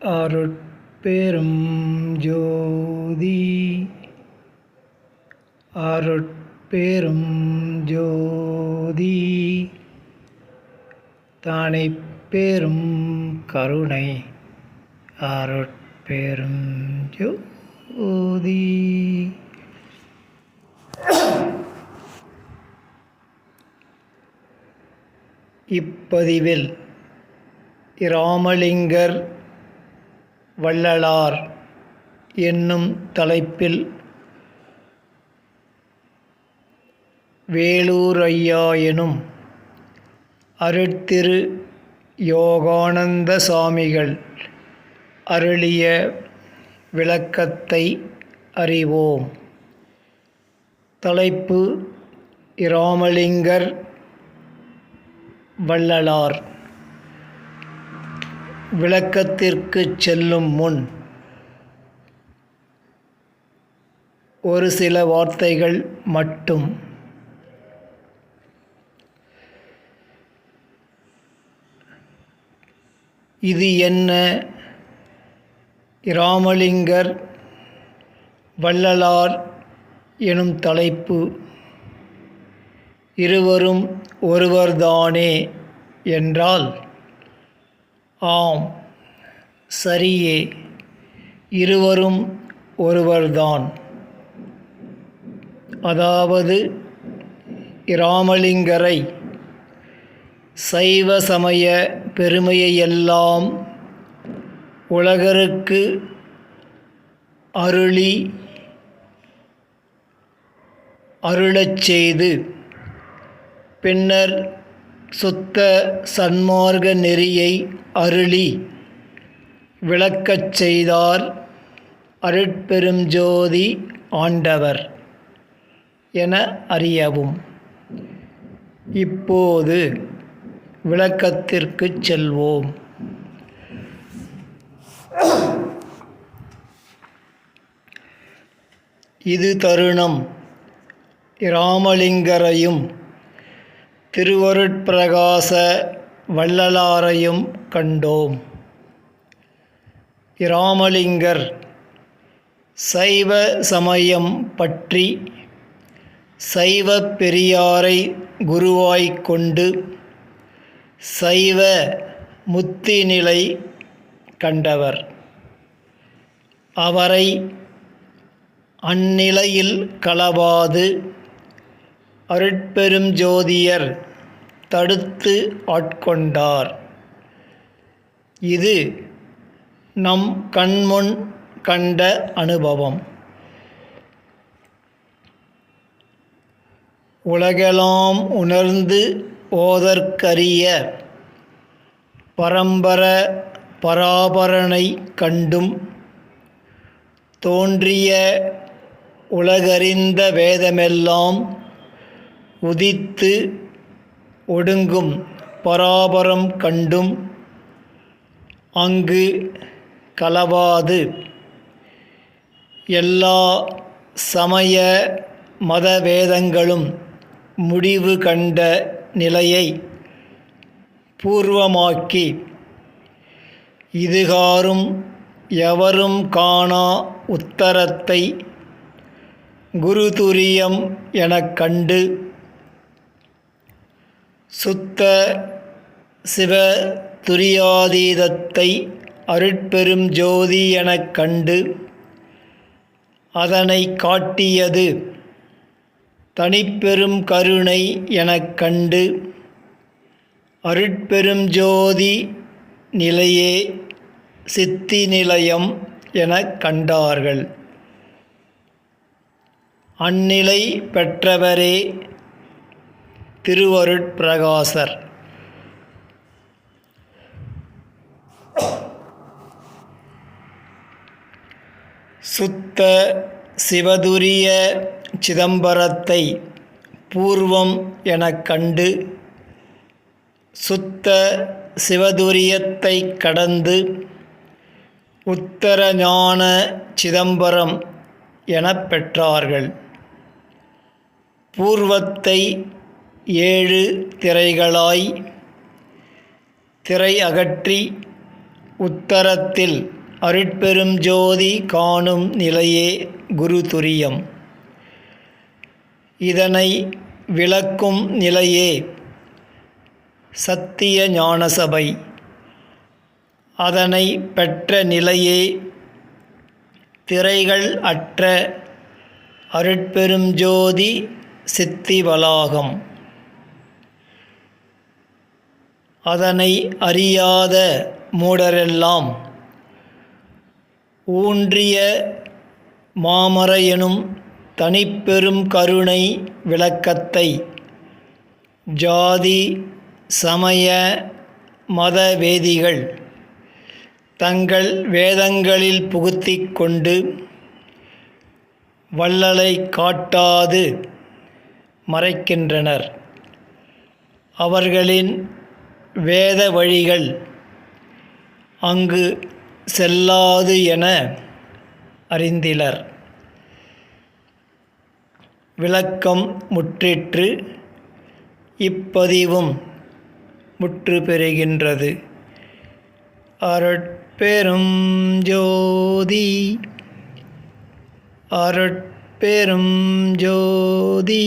அருட்பெரும் ஜோதி. அருட்பெரும் ஜோதி. தானே பெரும் கருணை. அருட்பெரும் ஜோதி. இப்பதிவில் இராமலிங்கர் வள்ளலார் என்னும் தலைப்பில் வேலூர் ஐயா எனும் அருட்திரு யோகானந்த சாமிகள் அருளிய விளக்கத்தை அறிவோம். தலைப்பு இராமலிங்கர் வள்ளலார். விளக்கத்திற்கு செல்லும் முன் ஒரு சில வார்த்தைகள் மட்டும். இது என்ன? இராமலிங்கர் வள்ளலார் எனும் தலைப்பு. இருவரும் ஒருவர்தானே என்றால் ஆம் சரியே இருவரும் ஒருவர்தான். அதாவது இராமலிங்கரை சைவ சமய பெருமையையெல்லாம் உலகருக்கு அருளி அருளச் செய்து பின்னர் சுத்த சன்மார்க்க நெறியை அருளி விளக்கச் செய்தார் அருட்பெருஞ்சோதி ஆண்டவர் என அறியவும். இப்போது விளக்கத்திற்கு செல்வோம். இது தருணம் இராமலிங்கரையும் திருவருட்பிரகாச வள்ளலாரையும் கண்டோம். இராமலிங்கர் சைவ சமயம் பற்றி சைவ பெரியாரை குருவாய்க் கொண்டு சைவ முத்தி நிலை கண்டவர். அவரை அந்நிலையில் களவாது அருட்பெரும் ஜோதியர் தடுத்து ஆட்கொண்டார். இது நம் கண்முன் கண்ட அனுபவம். உலகெல்லாம் உணர்ந்து ஓதற்கரிய பரம்பர பராபரனை கண்டும் தோன்றிய உலகறிந்த வேதமெல்லாம் உதித்து ஒடுங்கும் பராபரம் கண்டும் அங்கு கலவாது. எல்லா சமய மத வேதங்களும் முடிவு கண்ட நிலையை பூர்வமாக்கி இதுகாரும் எவரும் காணா உத்தரத்தை குருதுரியம் எனக் கண்டு சுத்த சிவ துரியாதீதத்தை அருட்பெரும் ஜோதி எனக் கண்டு அதனை காட்டியது தனிப்பெரும் கருணை எனக் கண்டு அருட்பெரும் ஜோதி நிலையே சித்தி நிலையம் எனக் கண்டார்கள். அந்நிலை பெற்றவரே திருவருட்பிரகாசர். சுத்த சிவதுரிய சிதம்பரத்தை பூர்வம் எனக் கண்டு சுத்த சிவதுரியத்தை கடந்து உத்தர ஞான சிதம்பரம் எனப் பெற்றார்கள். பூர்வத்தை ஏழு திரைகளாய் திரை அகற்றி உத்தரத்தில் அருட்பெரும் ஜோதி காணும் நிலையே குரு துரியம். இதனை விளக்கும் நிலையே சத்திய ஞானசபை. அதனை பெற்ற நிலையே திரைகள் அற்ற அருட்பெரும் ஜோதி சித்தி வளாகம். அதனை அறியாத மூடரெல்லாம் ஊன்றிய மாமர எனும் தனிப்பெரும் கருணை விளக்கத்தை ஜாதி சமய மத வேதிகள் தங்கள் வேதங்களில் புகுத்தி கொண்டு வள்ளலை காட்டாது மறைக்கின்றனர். அவர்களின் வேத வழிகள் அங்கு செல்லாது என அறிந்திலர். விளக்கம் முற்றிற்று இப்பதிவும் முற்று பெறுகின்றது அருட்பெரும் ஜோதி அருட்பெரும் ஜோதி